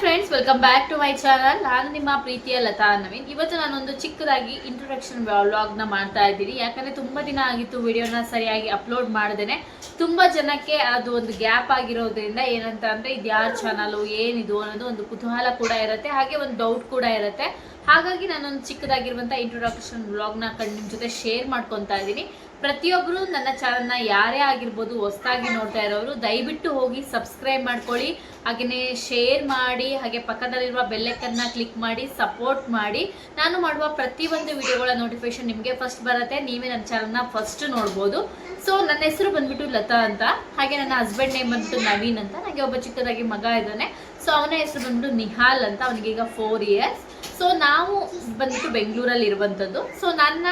Friends welcome back to my channel ನಾನು ನಿಮ್ಮ ಪ್ರೀತಿಯ ಲತಾ ನವೀನ್. ಇವತ್ತು ನಾನೊಂದು ಚಿಕ್ಕದಾಗಿ ಇಂಟ್ರೊಡಕ್ಷನ್ ವ್ಲಾಗ್ನ ಮಾಡ್ತಾ ಇದ್ದೀನಿ. ಯಾಕಂದ್ರೆ ತುಂಬಾ ದಿನ ಆಗಿತ್ತು ವಿಡಿಯೋನ ಸರಿಯಾಗಿ ಅಪ್ಲೋಡ್ ಮಾಡ್ದೇನೆ. ತುಂಬಾ ಜನಕ್ಕೆ ಅದು ಒಂದು ಗ್ಯಾಪ್ ಆಗಿರೋದ್ರಿಂದ ಏನಂತ ಅಂದ್ರೆ ಇದು ಯಾರ ಚಾನಲು ಏನಿದು ಅನ್ನೋದು ಒಂದು ಕುತೂಹಲ ಕೂಡ ಇರುತ್ತೆ. ಹಾಗೆ ಒಂದು ಡೌಟ್ ಕೂಡ ಇರುತ್ತೆ. ಹಾಗಾಗಿ ನಾನೊಂದು ಚಿಕ್ಕದಾಗಿರುವಂಥ ಇಂಟ್ರೊಡಕ್ಷನ್ ವ್ಲಾಗ್ನ ಕಂಡು ನಿಮ್ಮ ಜೊತೆ ಶೇರ್ ಮಾಡ್ಕೊತಾ ಇದ್ದೀನಿ. ಪ್ರತಿಯೊಬ್ಬರು ನನ್ನ ಚಾನಲ್ನ ಯಾರೇ ಆಗಿರ್ಬೋದು ಹೊಸದಾಗಿ ನೋಡ್ತಾ ಇರೋರು ದಯವಿಟ್ಟು ಹೋಗಿ ಸಬ್ಸ್ಕ್ರೈಬ್ ಮಾಡ್ಕೊಳ್ಳಿ. ಹಾಗೆಯೇ ಶೇರ್ ಮಾಡಿ, ಹಾಗೆ ಪಕ್ಕದಲ್ಲಿರುವ ಬೆಲ್ಲೈಕನ್ನ ಕ್ಲಿಕ್ ಮಾಡಿ ಸಪೋರ್ಟ್ ಮಾಡಿ. ನಾನು ಮಾಡುವ ಪ್ರತಿಯೊಂದು ವಿಡಿಯೋಗಳ ನೋಟಿಫಿಕೇಶನ್ ನಿಮಗೆ ಫಸ್ಟ್ ಬರುತ್ತೆ. ನೀವೇ ನನ್ನ ಚಾನಲ್ನ ಫಸ್ಟ್ ನೋಡ್ಬೋದು. ಸೊ ನನ್ನ ಹೆಸರು ಬಂದ್ಬಿಟ್ಟು ಲತಾ ಅಂತ. ಹಾಗೆ ನನ್ನ ಹಸ್ಬೆಂಡ್ ನೇಮ್ ಬಂದ್ಬಿಟ್ಟು ನವೀನ್ ಅಂತ. ನನಗೆ ಒಬ್ಬ ಚಿಕ್ಕದಾಗಿ ಮಗ ಇದ್ದಾನೆ. ಸೊ ಅವನ ಹೆಸರು ಬಂದ್ಬಿಟ್ಟು ನಿಹಾಲ್ ಅಂತ. ಅವನಿಗೀಗ ಫೋರ್ ಇಯರ್ಸ್ ಸೊ ನಾವು ಬಂದ್ಬಿಟ್ಟು ಬೆಂಗಳೂರಲ್ಲಿ ಇರುವಂಥದ್ದು ಸೊ ನನ್ನ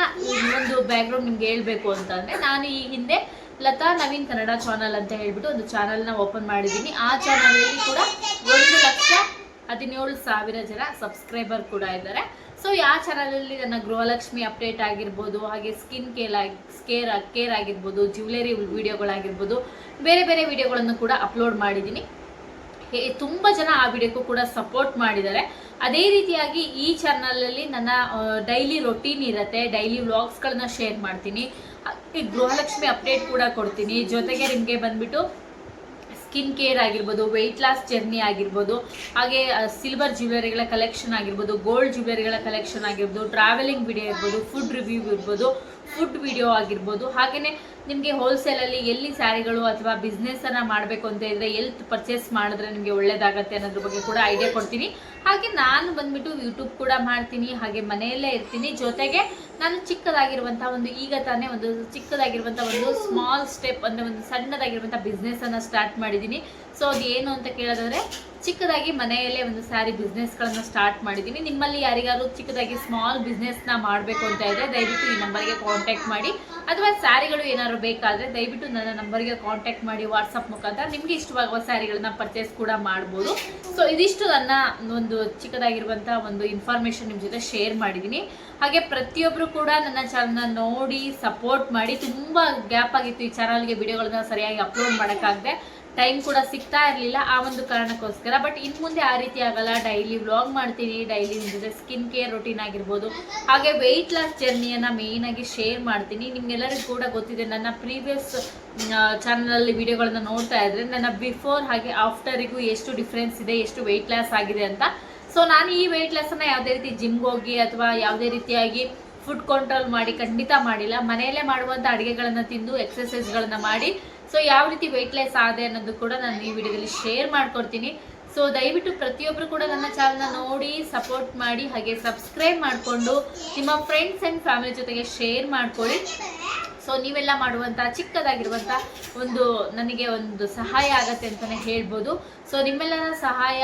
ಒಂದು ಬ್ಯಾಕ್ಗ್ರೌಂಡ್ ನಿಮ್ಗೆ ಹೇಳಬೇಕು ಅಂತಂದರೆ, ನಾನು ಈ ಹಿಂದೆ ಲತಾ ನವೀನ್ ಕನ್ನಡ ಚಾನಲ್ ಅಂತ ಹೇಳ್ಬಿಟ್ಟು ಒಂದು ಚಾನಲ್ನ ಓಪನ್ ಮಾಡಿದ್ದೀನಿ. ಆ ಚಾನಲಲ್ಲಿ ಕೂಡ ಒಂದು ಲಕ್ಷ ಹದಿನೇಳು ಸಾವಿರ ಜನ ಸಬ್ಸ್ಕ್ರೈಬರ್ ಕೂಡ ಇದ್ದಾರೆ. ಸೊ ಯಾವ ಚಾನಲಲ್ಲಿ ನನ್ನ ಗೃಹಲಕ್ಷ್ಮಿ ಅಪ್ಡೇಟ್ ಆಗಿರ್ಬೋದು, ಹಾಗೆ ಸ್ಕಿನ್ ಕೇರ್ ಸ್ಕೇರ್ ಕೇರ್ ಆಗಿರ್ಬೋದು ಜ್ಯುವೆಲರಿ ವಿಡಿಯೋಗಳಾಗಿರ್ಬೋದು ಬೇರೆ ಬೇರೆ ವಿಡಿಯೋಗಳನ್ನು ಕೂಡ ಅಪ್ಲೋಡ್ ಮಾಡಿದ್ದೀನಿ. ತುಂಬ ಜನ ಆ ವಿಡಿಯೋಕ್ಕೂ ಕೂಡ ಸಪೋರ್ಟ್ ಮಾಡಿದ್ದಾರೆ. ಅದೇ ರೀತಿಯಾಗಿ ಈ ಚಾನಲಲ್ಲಿ ನನ್ನ ಡೈಲಿ ರೊಟೀನ್ ಇರುತ್ತೆ. ಡೈಲಿ ವ್ಲಾಗ್ಸ್ಗಳನ್ನ ಶೇರ್ ಮಾಡ್ತೀನಿ. ಗೃಹಲಕ್ಷ್ಮಿ ಅಪ್ಡೇಟ್ ಕೂಡ ಕೊಡ್ತೀನಿ. ಜೊತೆಗೆ ನಿಮಗೆ ಬಂದ್ಬಿಟ್ಟು ಸ್ಕಿನ್ ಕೇರ್ ಆಗಿರ್ಬೋದು ವೆಯ್ಟ್ ಲಾಸ್ ಜರ್ನಿ ಆಗಿರ್ಬೋದು, ಹಾಗೆ ಸಿಲ್ವರ್ ಜ್ಯುವೆಲರಿಗಳ ಕಲೆಕ್ಷನ್ ಆಗಿರ್ಬೋದು ಗೋಲ್ಡ್ ಜ್ಯುವೆಲರಿಗಳ ಕಲೆಕ್ಷನ್ ಆಗಿರ್ಬೋದು ಟ್ರಾವೆಲಿಂಗ್ ವಿಡಿಯೋ ಇರ್ಬೋದು ಫುಡ್ ರಿವ್ಯೂ ಇರ್ಬೋದು ಫುಡ್ ವಿಡಿಯೋ ಆಗಿರ್ಬೋದು ಹಾಗೆಯೇ ನಿಮಗೆ ಹೋಲ್ಸೇಲಲ್ಲಿ ಎಲ್ಲಿ ಸ್ಯಾರಿಗಳು ಅಥವಾ ಬಿಸ್ನೆಸ್ಸನ್ನು ಮಾಡಬೇಕು ಅಂತ ಇದ್ದರೆ ಎಲ್ತ್ ಪರ್ಚೇಸ್ ಮಾಡಿದ್ರೆ ನಿಮಗೆ ಒಳ್ಳೇದಾಗತ್ತೆ ಅನ್ನೋದ್ರ ಬಗ್ಗೆ ಕೂಡ ಐಡಿಯಾ ಕೊಡ್ತೀನಿ. ಹಾಗೆ ನಾನು ಬಂದ್ಬಿಟ್ಟು ಯೂಟ್ಯೂಬ್ ಕೂಡ ಮಾಡ್ತೀನಿ, ಹಾಗೆ ಮನೆಯಲ್ಲೇ ಇರ್ತೀನಿ. ಜೊತೆಗೆ ನಾನು ಚಿಕ್ಕದಾಗಿರುವಂಥ ಒಂದು ಈಗ ತಾನೇ ಒಂದು ಚಿಕ್ಕದಾಗಿರುವಂಥ ಒಂದು ಸ್ಮಾಲ್ ಸ್ಟೆಪ್ ಅಂದರೆ ಒಂದು ಸಣ್ಣದಾಗಿರುವಂಥ ಬಿಸ್ನೆಸ್ಸನ್ನು ಸ್ಟಾರ್ಟ್ ಮಾಡಿದ್ದೀನಿ. ಸೊ ಅದು ಏನು ಅಂತ ಕೇಳೋದಾದ್ರೆ, ಚಿಕ್ಕದಾಗಿ ಮನೆಯಲ್ಲೇ ಒಂದು ಸ್ಯಾರಿ ಬಿಸ್ನೆಸ್ಗಳನ್ನು ಸ್ಟಾರ್ಟ್ ಮಾಡಿದ್ದೀನಿ. ನಿಮ್ಮಲ್ಲಿ ಯಾರಿಗಾದ್ರು ಚಿಕ್ಕದಾಗಿ ಸ್ಮಾಲ್ ಬಿಸ್ನೆಸ್ನ ಮಾಡಬೇಕು ಅಂತ ಇದೆ ದಯವಿಟ್ಟು ಈ ನಂಬರ್ಗೆ ಕಾಂಟ್ಯಾಕ್ಟ್ ಮಾಡಿ. ಅಥವಾ ಸ್ಯಾರಿಗಳು ಏನಾದ್ರು ಬೇಕಾದರೆ, ದಯವಿಟ್ಟು ನನ್ನ ನಂಬರ್ಗೆ ಕಾಂಟ್ಯಾಕ್ಟ್ ಮಾಡಿ ವಾಟ್ಸಪ್ ಮುಖಾಂತರ. ನಿಮಗೆ ಇಷ್ಟವಾಗುವ ಸ್ಯಾರಿಗಳನ್ನ ಪರ್ಚೇಸ್ ಕೂಡ ಮಾಡ್ಬೋದು. ಸೊ ಇದಿಷ್ಟು ನನ್ನ ಒಂದು ಚಿಕ್ಕದಾಗಿರುವಂಥ ಒಂದು ಇನ್ಫಾರ್ಮೇಷನ್ ನಿಮ್ಮ ಜೊತೆ ಶೇರ್ ಮಾಡಿದ್ದೀನಿ. ಹಾಗೆ ಪ್ರತಿಯೊಬ್ಬರು ಕೂಡ ನನ್ನ ಚಾನಲ್ನ ನೋಡಿ ಸಪೋರ್ಟ್ ಮಾಡಿ. ತುಂಬ ಗ್ಯಾಪ್ ಆಗಿತ್ತು ಈ ಚಾನಲ್ಗೆ ವಿಡಿಯೋಗಳನ್ನ ಸರಿಯಾಗಿ ಅಪ್ಲೋಡ್ ಮಾಡೋಕ್ಕಾಗದೆ. ಟೈಮ್ ಕೂಡ ಸಿಗ್ತಾ ಇರಲಿಲ್ಲ ಆ ಒಂದು ಕಾರಣಕ್ಕೋಸ್ಕರ. ಬಟ್ ಇನ್ ಮುಂದೆ ಆ ರೀತಿ ಆಗಲ್ಲ. ಡೈಲಿ ವ್ಲಾಗ್ ಮಾಡ್ತೀನಿ. ಡೈಲಿ ಜೊತೆ ಸ್ಕಿನ್ ಕೇರ್ ರೊಟೀನ್ ಆಗಿರ್ಬೋದು. ಹಾಗೆ ವೆಯ್ಟ್ ಲಾಸ್ ಜರ್ನಿಯನ್ನು ಮೇಯ್ನಾಗಿ ಶೇರ್ ಮಾಡ್ತೀನಿ. ನಿಮ್ಗೆಲ್ಲರಿಗೂ ಕೂಡ ಗೊತ್ತಿದೆ, ನನ್ನ ಪ್ರೀವಿಯಸ್ ಚಾನಲಲ್ಲಿ ವಿಡಿಯೋಗಳನ್ನು ನೋಡ್ತಾ ಇದ್ರೆ ನನ್ನ ಬಿಫೋರ್ ಹಾಗೆ ಆಫ್ಟರಿಗೂ ಎಷ್ಟು ಡಿಫ್ರೆನ್ಸ್ ಇದೆ, ಎಷ್ಟು ವೆಯ್ಟ್ ಲಾಸ್ ಆಗಿದೆ ಅಂತ. ಸೊ ನಾನು ಈ ವೆಯ್ಟ್ ಲಾಸನ್ನು ಯಾವುದೇ ರೀತಿ ಜಿಮ್ಗೆ ಹೋಗಿ ಅಥವಾ ಯಾವುದೇ ರೀತಿಯಾಗಿ ಫುಡ್ ಕಂಟ್ರೋಲ್ ಮಾಡಿ ಖಂಡಿತ ಮಾಡಿಲ್ಲ. ಮನೆಯಲ್ಲೇ ಮಾಡುವಂಥ ಅಡುಗೆಗಳನ್ನು ತಿಂದು ಎಕ್ಸಸೈಸ್ಗಳನ್ನು ಮಾಡಿ ಸೊ ಯಾವ ರೀತಿ ವೆಯ್ಟ್ ಲೆಸ್ ಆದೆ ಅನ್ನೋದು ಕೂಡ ನಾನು ಈ ವಿಡಿಯೋದಲ್ಲಿ ಶೇರ್ ಮಾಡ್ಕೊಡ್ತೀನಿ. ಸೊ ದಯವಿಟ್ಟು ಪ್ರತಿಯೊಬ್ಬರು ಕೂಡ ನನ್ನ ಚಾನಲ್ನ ನೋಡಿ ಸಪೋರ್ಟ್ ಮಾಡಿ, ಹಾಗೆ ಸಬ್ಸ್ಕ್ರೈಬ್ ಮಾಡಿಕೊಂಡು, ನಿಮ್ಮ ಫ್ರೆಂಡ್ಸ್ ಆ್ಯಂಡ್ ಫ್ಯಾಮಿಲಿ ಜೊತೆಗೆ ಶೇರ್ ಮಾಡ್ಕೊಳ್ಳಿ. ಸೊ ನೀವೆಲ್ಲ ಮಾಡುವಂಥ ಚಿಕ್ಕದಾಗಿರುವಂಥ ಒಂದು ನನಗೆ ಒಂದು ಸಹಾಯ ಆಗತ್ತೆ ಅಂತಲೇ ಹೇಳ್ಬೋದು. ಸೊ ನಿಮ್ಮೆಲ್ಲರ ಸಹಾಯ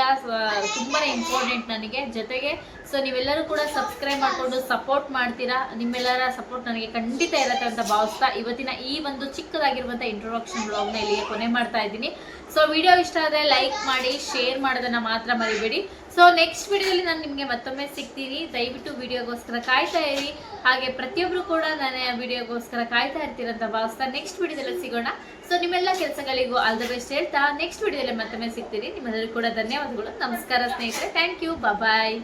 ತುಂಬಾ ಇಂಪಾರ್ಟೆಂಟ್ ನನಗೆ. ಜೊತೆಗೆ ಸೊ ನೀವೆಲ್ಲರೂ ಕೂಡ ಸಬ್ಸ್ಕ್ರೈಬ್ ಮಾಡಿಕೊಂಡು ಸಪೋರ್ಟ್ ಮಾಡ್ತೀರಾ? ನಿಮ್ಮೆಲ್ಲರ ಸಪೋರ್ಟ್ ನನಗೆ ಖಂಡಿತ ಇರುತ್ತೆ ಅಂತ ಭಾವಿಸ್ತಾ ಇವತ್ತಿನ ಈ ಒಂದು ಚಿಕ್ಕದಾಗಿರುವಂಥ ಇಂಟ್ರೊಡಕ್ಷನ್ ಬ್ಲಾಗ್ನ ಇಲ್ಲಿಗೆ ಕೊನೆ ಮಾಡ್ತಾ ಇದ್ದೀನಿ. ಸೊ ವಿಡಿಯೋ ಇಷ್ಟ ಆದರೆ ಲೈಕ್ ಮಾಡಿ ಶೇರ್ ಮಾಡೋದನ್ನು ಮಾತ್ರ ಮರಿಬೇಡಿ. ಸೊ ನೆಕ್ಸ್ಟ್ ವಿಡಿಯೋಲಿ ನಾನು ನಿಮಗೆ ಮತ್ತೊಮ್ಮೆ ಸಿಗ್ತೀನಿ. ದಯವಿಟ್ಟು ವಿಡಿಯೋಗೋಸ್ಕರ ಕಾಯ್ತಾ ಇರಿ. ಹಾಗೆ ಪ್ರತಿಯೊಬ್ಬರು ಕೂಡ ನನ್ನ ವಿಡಿಯೋಗೋಸ್ಕರ ಕಾಯ್ತಾ ಇರ್ತೀರಂತ ಭಾವಿಸ್ತಾ ನೆಕ್ಸ್ಟ್ ವಿಡಿಯೋದಲ್ಲಿ ಸಿಗೋಣ. ಸೊ ನಿಮ್ಮೆಲ್ಲ ಕೆಲಸಗಳಿಗೂ ಆಲ್ ದ ಬೆಸ್ಟ್ ಹೇಳ್ತಾ ನೆಕ್ಸ್ಟ್ ವಿಡಿಯೋದಲ್ಲಿ ಮತ್ತೊಮ್ಮೆ ಸಿಗ್ತೀನಿ. ನಿಮ್ಮೆಲ್ಲರಿಗೂ ಕೂಡ ಧನ್ಯವಾದಗಳು. ನಮಸ್ಕಾರ ಸ್ನೇಹಿತರೆ. Thank you bye